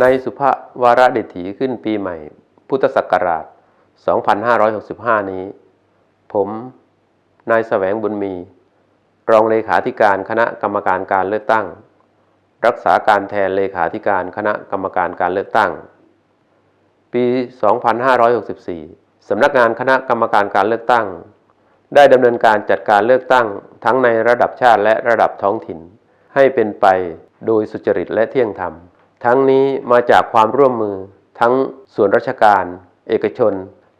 ในสุภวาระเดถีขึ้นปีใหม่ พุทธศักราช 2565 นี้ ผม นายแสวงบุญมี รองเลขาธิการคณะกรรมการการเลือกตั้ง รักษาการแทนเลขาธิการคณะกรรมการการเลือกตั้ง ปี 2564 สำนักงานคณะกรรมการการเลือกตั้ง ได้ดำเนินการจัดการเลือกตั้งทั้งในระดับชาติและระดับท้องถิ่น ให้เป็นไปโดยสุจริตและเที่ยงธรรม ทั้งนี้มาจากความร่วมมือทั้งส่วนราชการ เอกชน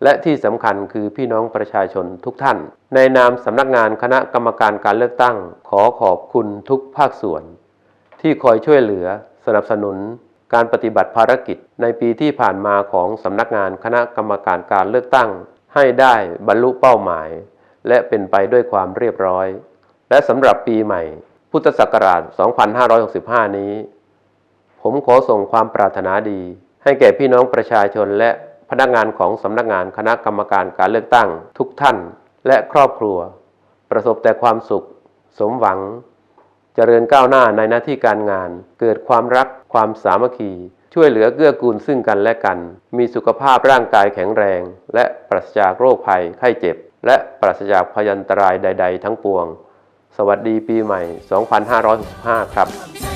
และที่สำคัญคือพี่น้องประชาชนทุกท่าน ในนามสำนักงานคณะกรรมการการเลือกตั้ง ขอขอบคุณทุกภาคส่วน ที่คอยช่วยเหลือสนับสนุน การปฏิบัติภารกิจในปีที่ผ่านมาของสำนักงานคณะกรรมการการเลือกตั้ง ให้ได้บรรลุเป้าหมาย และเป็นไปด้วยความเรียบร้อย และสำหรับปีใหม่ พุทธศักราช 2565 นี้ ผมขอส่งความปรารถนาดี ให้แก่พี่น้องประชาชนและพนักงานของสำนักงานคณะกรรมการการเลือกตั้ง ทุกท่านและครอบครัว ประสบแต่ความสุข สมหวังเจริญก้าวหน้าในหน้าที่การงาน เกิดความรักความสามัคคี ช่วยเหลือเกื้อกูลซึ่งกันและกัน มีสุขภาพร่างกายแข็งแรง และปราศจากโรคภัยไข้เจ็บ และปราศจากพยันตรายใด ๆ ทั้งปวง สวัสดีปีใหม่ 2565 ครับ